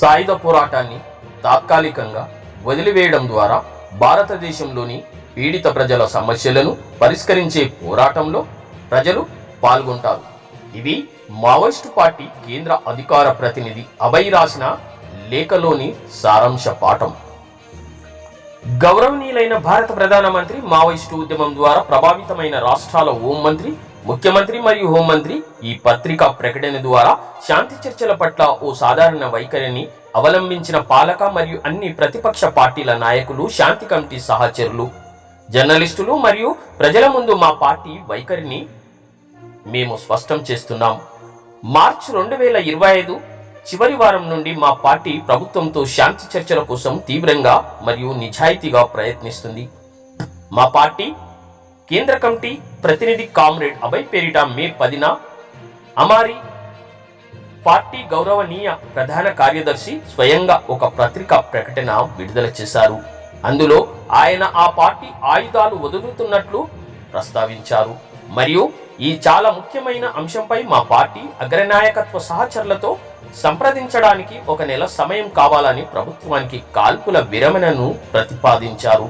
సాయుధ పోరాటాన్ని తాత్కాలికంగా వదిలివేయడం ద్వారా భారతదేశంలోని పీడిత ప్రజల సమస్యలను పరిష్కరించే పోరాటంలో ప్రజలు పాల్గొంటారు. ఇది మావోయిస్టు పార్టీ కేంద్ర అధికార ప్రతినిధి అభయ్ రాసిన లేఖలోని సారాంశ పాఠం. గౌరవనీయులైన భారత ప్రధానమంత్రి మావోయిస్టు ఉద్యమం ద్వారా ప్రభావితమైన రాష్ట్రాల హోంమంత్రి ముఖ్యమంత్రి మరియు హోంమంత్రి ఈ పత్రికా ప్రకటన ద్వారా శాంతి చర్చల పట్ల ఓ సాధారణ వైఖరిని అవలంబించిన పాలక మరియు అన్ని ప్రతిపక్ష పార్టీల నాయకులు శాంతి కమిటీ సహచరులు జర్నలిస్టులు మరియు ప్రజల ముందు మా పార్టీ వైఖరిని మేము స్పష్టం చేస్తున్నాం. మార్చ్ రెండు వేల ఇరవై ఐదు చివరి వారం నుండి మా పార్టీ ప్రభుత్వంతో శాంతి చర్చల కోసం తీవ్రంగా మరియు నిజాయితీగా ప్రయత్నిస్తుంది. మా పార్టీ కేంద్ర కమిటీ ప్రతినిధి కామ్రేడ్ అభయ్ పేరిట మే పదిన అమారి పార్టీ గౌరవనీయ ప్రధాన కార్యదర్శి స్వయంగా ఒక పత్రికా ప్రకటన విడుదల చేశారు. అందులో ఆయన ఆ పార్టీ ఆయుధాలు వదులుతున్నట్లు ప్రస్తావించారు. మరియు ఈ చాలా ముఖ్యమైన అంశంపై మా పార్టీ అగ్రనాయకత్వ సహచరులతో సంప్రదించడానికి ఒక నెల సమయం కావాలని ప్రభుత్వానికి కాల్పుల విరమణను ప్రతిపాదించారు.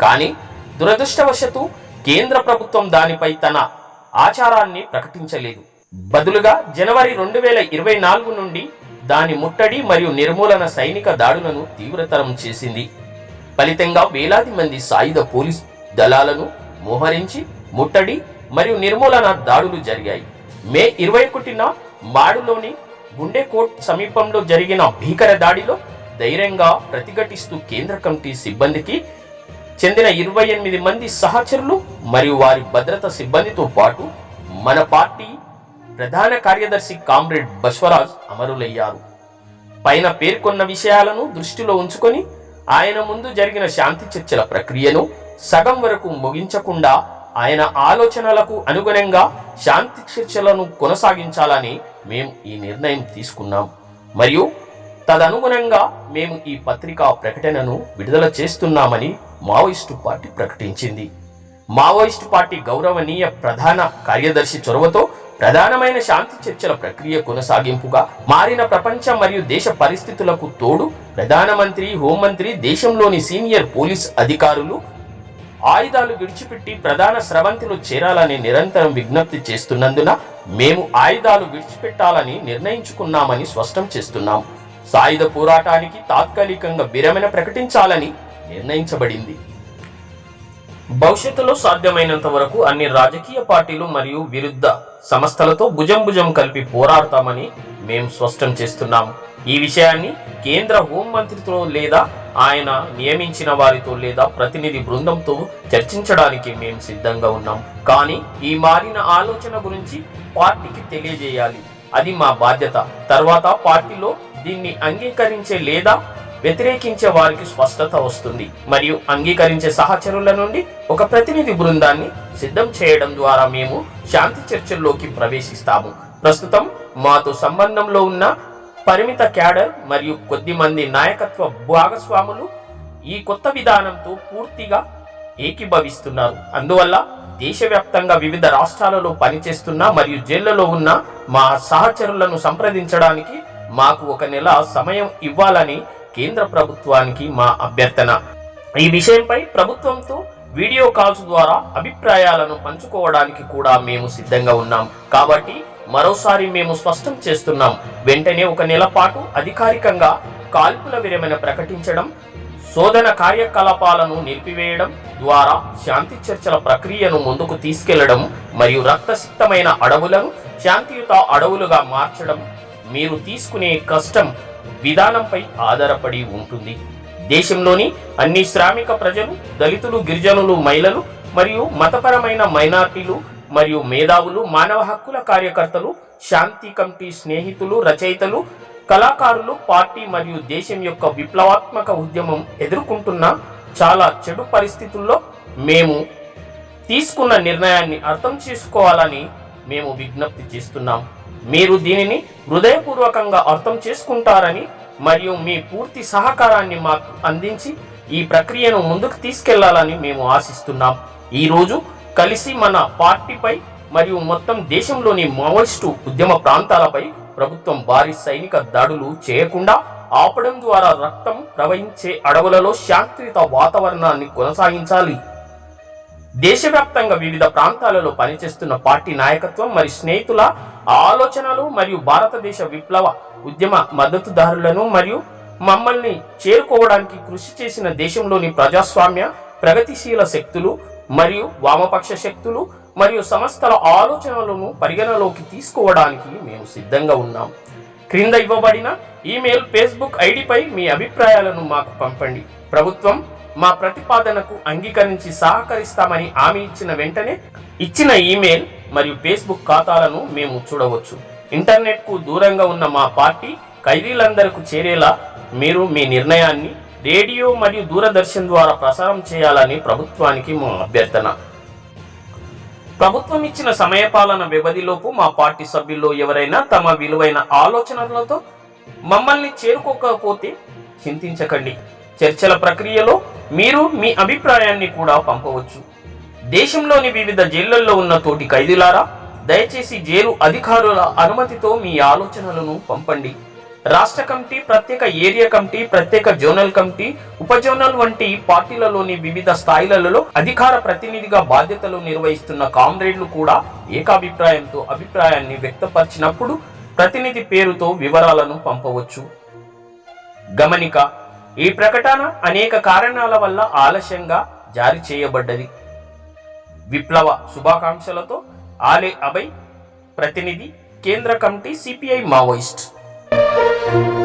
కానీ దురదృష్టవశత్తు కేంద్ర ప్రభుత్వం దానిపై తన ఆచారాన్ని ప్రకటించలేదు. బదులుగా జనవరి రెండు వేల ఇరవై నాలుగు నుండి దాని ముట్టడి మరియు నిర్మూలన సైనిక దాడులను తీవ్రతరం చేసింది. ఫలితంగా వేలాది మంది సాయుధ పోలీస్ దళాలను మోహరించి ముట్టడి మరియు నిర్మూలన దాడులు జరిగాయి. మే ఇరవై ఒకటిన మాడులోని గుండెకోట్ సమీపంలో జరిగిన భీకర దాడిలో ధైర్యంగా ప్రతిఘటిస్తూ కేంద్ర కమిటీ సిబ్బందికి చెందిన ఇరవై ఎనిమిది మంది సహచరులు మరియు వారి భద్రత సిబ్బందితో పాటు మన పార్టీ ప్రధాన కార్యదర్శి కామ్రేడ్ బస్వరాజ్ అమరులయ్యారు. పైన పేర్కొన్న విషయాలను దృష్టిలో ఉంచుకొని ఆయన ముందు జరిగిన శాంతి చర్చల ప్రక్రియను సగం వరకు ముగించకుండా ఆయన ఆలోచనలకు అనుగుణంగా శాంతి చర్చలను కొనసాగించాలని మేము ఈ నిర్ణయం తీసుకున్నాం. మరియు తదనుగుణంగా మేము ఈ పత్రికా ప్రకటనను విడుదల చేస్తున్నామని మావోయిస్టు పార్టీ ప్రకటించింది. మావోయిస్టు పార్టీ గౌరవనీయ ప్రధాన కార్యదర్శి చొరవతో ప్రధానమైన శాంతి చర్చల ప్రక్రియ కొనసాగింపుగా మారిన ప్రపంచ మరియు దేశ పరిస్థితులకు తోడు ప్రధానమంత్రి హోంమంత్రి దేశంలోని సీనియర్ పోలీస్ అధికారులు ఆయుధాలు విడిచిపెట్టి ప్రధాన స్రవంతిలో చేరాలని నిరంతరం విజ్ఞప్తి చేస్తున్నందున మేము ఆయుధాలు విడిచిపెట్టాలని నిర్ణయించుకున్నామని స్పష్టం చేస్తున్నాం. సాయుధ పోరాటానికి తాత్కాలికంగా విరమణ ప్రకటించాలని నిర్ణయించబడింది. భవిష్యత్తులో సాధ్యమైనంత వరకు అన్ని రాజకీయ పార్టీలు మరియు విరుద్ధ సంస్థలతో భుజం భుజం కలిపి పోరాడతామని మేము స్పష్టం చేస్తున్నాం ఈ విషయాన్ని కేంద్ర హోంమంత్రితో లేదా ఆయన నియమించిన వారితో లేదా ప్రతినిధి బృందంతో చర్చించడానికి మేము సిద్ధంగా ఉన్నాం. కానీ ఈ మారిన ఆలోచన గురించి పార్టీకి తెలియజేయాలి. అది మా బాధ్యత. తర్వాత పార్టీలో దీన్ని అంగీకరించే లేదా వ్యతిరేకించే వారికి స్పష్టత వస్తుంది. మరియు అంగీకరించే సహచరుల నుండి ఒక ప్రతినిధి బృందాన్ని సిద్ధం చేయడం ద్వారా మేము శాంతి చర్చల్లోకి ప్రవేశిస్తాము. ప్రస్తుతం మాతో సంబంధంలో ఉన్న పరిమిత క్యాడర్ మరియు కొద్ది మంది నాయకత్వ భాగస్వాములు ఈ కొత్త విధానంతో పూర్తిగా ఏకీభవిస్తున్నారు. అందువల్ల దేశవ్యాప్తంగా వివిధ రాష్ట్రాలలో పనిచేస్తున్న మరియు జైళ్ళలో ఉన్న మా సహచరులను సంప్రదించడానికి మాకు ఒక నెల సమయం ఇవ్వాలని కేంద్ర ప్రభుత్వానికి మా అభ్యర్థన. ఈ విషయంపై ప్రభుత్వంతో వీడియో కాల్స్ ద్వారా అభిప్రాయాలను పంచుకోవడానికి కూడా మేము సిద్ధంగా ఉన్నాం. కాబట్టి మరోసారి మేము స్పష్టం చేస్తున్నాం. వెంటనే ఒక నెల పాటు అధికారికంగా కాల్పుల విరమణ ప్రకటించడం శోధన కార్యకలాపాలను నిలిపివేయడం ద్వారా శాంతి చర్చల ప్రక్రియను ముందుకు తీసుకెళ్ళడం మరియు రక్తసిక్తమైన అడవులను శాంతియుత అడవులుగా మార్చడం మీరు తీసుకునే కష్టం విధానంపై ఆధారపడి ఉంటుంది. దేశంలోని అన్ని శ్రామిక ప్రజలు దళితులు గిరిజనులు మహిళలు మరియు మతపరమైన మైనార్టీలు మరియు మేధావులు మానవ హక్కుల కార్యకర్తలు శాంతి కమిటీ స్నేహితులు రచయితలు కళాకారులు పార్టీ మరియు దేశం యొక్క విప్లవాత్మక ఉద్యమం ఎదుర్కొంటున్న చాలా చెడు పరిస్థితుల్లో మేము తీసుకున్న నిర్ణయాన్ని అర్థం చేసుకోవాలని మేము విజ్ఞప్తి చేస్తున్నాం. మీరు దీనిని హృదయపూర్వకంగా అర్థం చేసుకుంటారని మరియు మీ పూర్తి సహకారాన్ని మాకు అందించి ఈ ప్రక్రియను ముందుకు తీసుకెళ్ళాలని మేము ఆశిస్తున్నాం. ఈరోజు కలిసి మన పార్టీపై మరియు మొత్తం దేశంలోని మావోయిస్టు ఉద్యమ ప్రాంతాలపై ప్రభుత్వం భారీ సైనిక దాడులు చేయకుండా ఆపడం ద్వారా రక్తం ప్రవహించే అడవులలో శాంతియుత వాతావరణాన్ని కొనసాగించాలి. దేశవ్యాప్తంగా వివిధ ప్రాంతాలలో పనిచేస్తున్న పార్టీ నాయకత్వం మరియు స్నేహితుల ఆలోచనలు మరియు భారతదేశ విప్లవ ఉద్యమ మద్దతుదారులను మరియు మమ్మల్ని చేరుకోవడానికి కృషి చేసిన దేశంలోని ప్రజాస్వామ్య ప్రగతిశీల శక్తులు మరియు వామపక్ష శక్తులు మరియు సంస్థల ఆలోచనలను పరిగణలోకి తీసుకోవడానికి మేము సిద్ధంగా ఉన్నాం. క్రింద ఇవ్వబడిన ఈమెయిల్ ఫేస్బుక్ ఐడిపై మీ అభిప్రాయాలను మాకు పంపండి. ప్రభుత్వం మా ప్రతిపాదనకు అంగీకరించి సహకరిస్తామని హామీ ఇచ్చిన వెంటనే ఇచ్చిన ఈమెయిల్ మరియు ఫేస్బుక్ ఖాతాలను మేము చూడవచ్చు. ఇంటర్నెట్కు దూరంగా ఉన్న మా పార్టీ ఖైదీలందరకు చేరేలా మీరు మీ నిర్ణయాన్ని రేడియో మరియు దూరదర్శన్ ద్వారా ప్రసారం చేయాలని ప్రభుత్వానికి మా అభ్యర్థన. ప్రభుత్వం ఇచ్చిన సమయపాలన వ్యవధిలోపు మా పార్టీ సభ్యుల్లో ఎవరైనా తమ విలువైన ఆలోచనలతో మమ్మల్ని చేరుకోకపోతే చింతించకండి. చర్చల ప్రక్రియలో మీరు మీ అభిప్రాయాన్ని కూడా పంపవచ్చు. దేశంలోని వివిధ జైళ్ళలో ఉన్న తోటి ఖైదీలారా దయచేసి జైలు అధికారుల అనుమతితో మీ ఆలోచనలను పంపండి. రాష్ట్ర కమిటీ ప్రత్యేక ఏరియా కమిటీ ప్రత్యేక జోనల్ కమిటీ ఉపజోనల్ వంటి పార్టీలలోని వివిధ స్థాయిలలో అధికార ప్రతినిధిగా బాధ్యతలు నిర్వహిస్తున్న కామ్రేడ్లు కూడా ఏకాభిప్రాయంతో అభిప్రాయాన్ని వ్యక్తపరిచినప్పుడు ప్రతినిధి పేరుతో వివరాలను పంపవచ్చు. గమనిక ఈ ప్రకటన అనేక కారణాల వల్ల ఆలస్యంగా జారీ చేయబడ్డది. విప్లవ శుభాకాంక్షలతో ఆలే అభయ్ ప్రతినిధి కేంద్ర committee CPI Maoist. thank you.